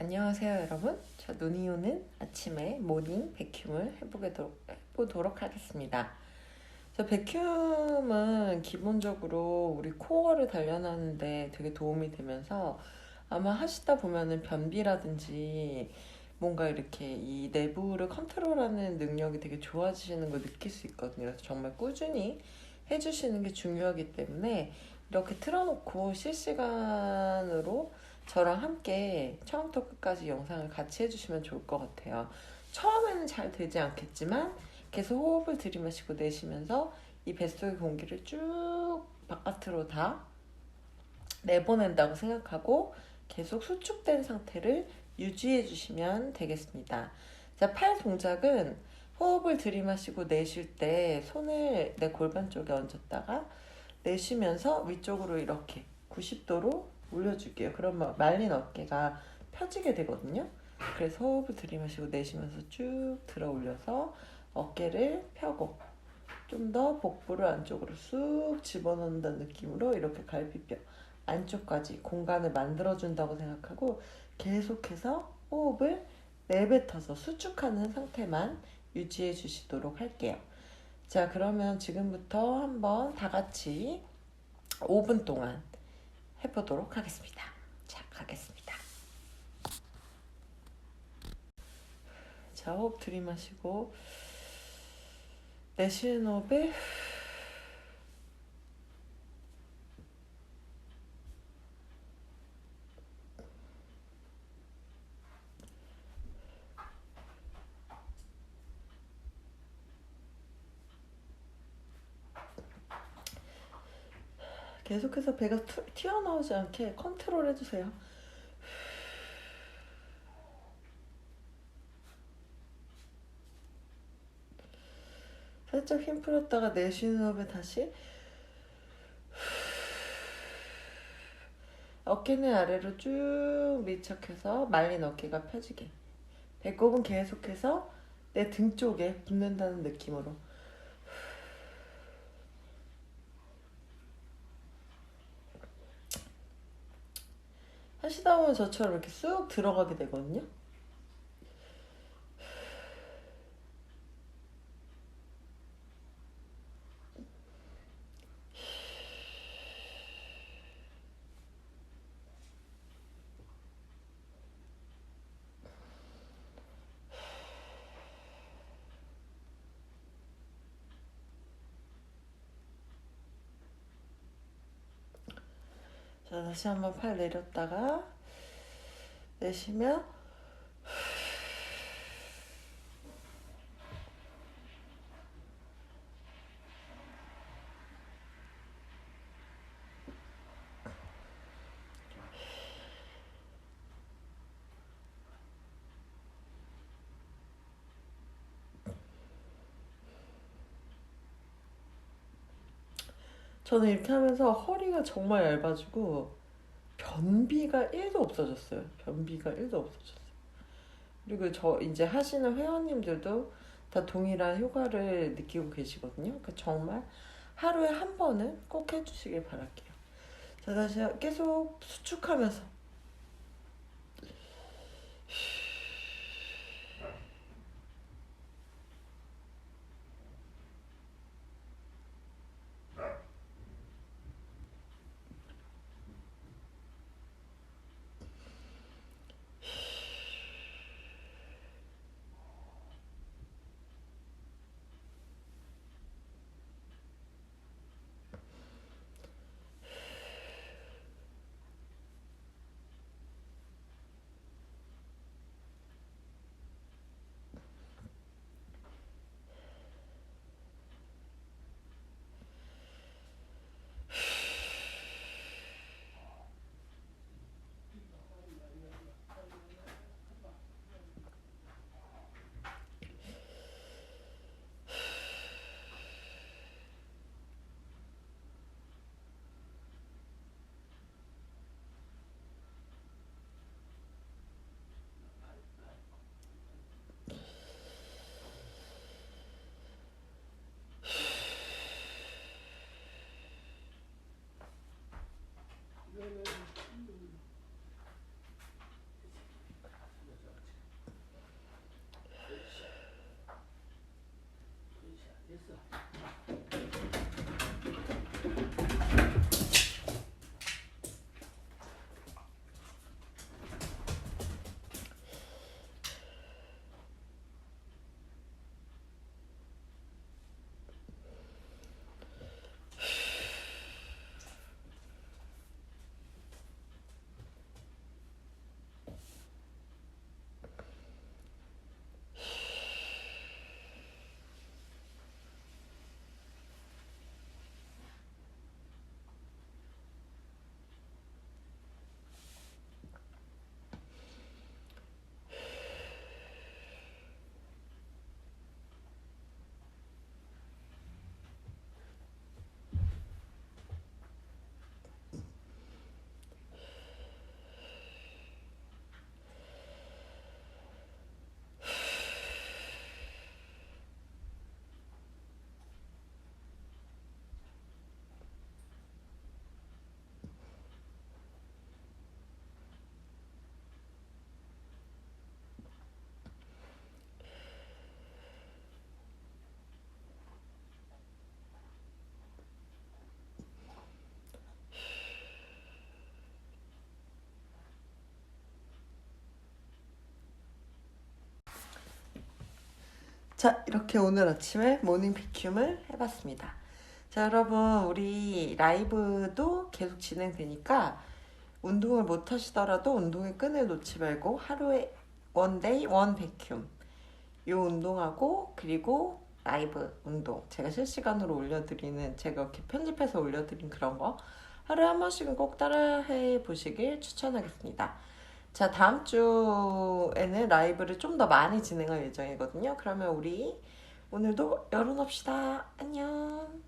안녕하세요 여러분. 저 눈이 오는 아침에 모닝 백큐을 해보도록, 하겠습니다. 저 백큐은 기본적으로 우리 코어를 단련하는데 되게 도움이 되면서 아마 하시다 보면은 변비라든지 뭔가 이렇게 이 내부를 컨트롤하는 능력이 되게 좋아지시는 걸 느낄 수 있거든요. 그래서 정말 꾸준히 해주시는 게 중요하기 때문에 이렇게 틀어놓고 실시간으로 저랑 함께 처음부터 끝까지 영상을 같이 해주시면 좋을 것 같아요. 처음에는 잘 되지 않겠지만 계속 호흡을 들이마시고 내쉬면서 이 뱃속의 공기를 쭉 바깥으로 다 내보낸다고 생각하고 계속 수축된 상태를 유지해 주시면 되겠습니다. 자, 팔 동작은 호흡을 들이마시고 내쉴 때 손을 내 골반 쪽에 얹었다가 내쉬면서 위쪽으로 이렇게 90도로 올려줄게요. 그러면 말린 어깨가 펴지게 되거든요. 그래서 호흡을 들이마시고 내쉬면서 쭉 들어 올려서 어깨를 펴고 좀 더 복부를 안쪽으로 쑥 집어넣는다는 느낌으로 이렇게 갈비뼈 안쪽까지 공간을 만들어준다고 생각하고 계속해서 호흡을 내뱉어서 수축하는 상태만 유지해 주시도록 할게요. 자, 그러면 지금부터 한번 다 같이 5분 동안 해보도록 하겠습니다. 자, 가겠습니다. 자, 호흡 들이마시고 내쉬는 호흡에 계속해서 배가 투, 튀어나오지 않게 컨트롤 해주세요. 살짝 힘 풀었다가 내쉬는 호흡에 다시. 어깨는 아래로 쭉 밀착해서 말린 어깨가 펴지게. 배꼽은 계속해서 내 등 쪽에 붙는다는 느낌으로 하시다 보면 저처럼 이렇게 쑥 들어가게 되거든요. 자, 다시 한번 팔 내렸다가 내쉬면 저는 이렇게 하면서 허리가 정말 얇아지고 변비가 1도 없어졌어요. 변비가 1도 없어졌어요. 그리고 저 이제 하시는 회원님들도 다 동일한 효과를 느끼고 계시거든요. 그러니까 정말 하루에 한 번은 꼭 해주시길 바랄게요. 자, 다시 계속 수축하면서 자, 이렇게 오늘 아침에 모닝 비큐을 해봤습니다. 자, 여러분, 우리 라이브도 계속 진행되니까 운동을 못 하시더라도 운동의 끈을 놓지 말고 하루에 원데이 원 베큐 요 운동하고 그리고 라이브 운동 제가 실시간으로 올려드리는 제가 이렇게 편집해서 올려드린 그런 거 하루에 한 번씩은 꼭 따라해 보시길 추천하겠습니다. 자, 다음 주에는 라이브를 좀 더 많이 진행할 예정이거든요. 그러면 우리 오늘도 열어놓읍시다. 안녕.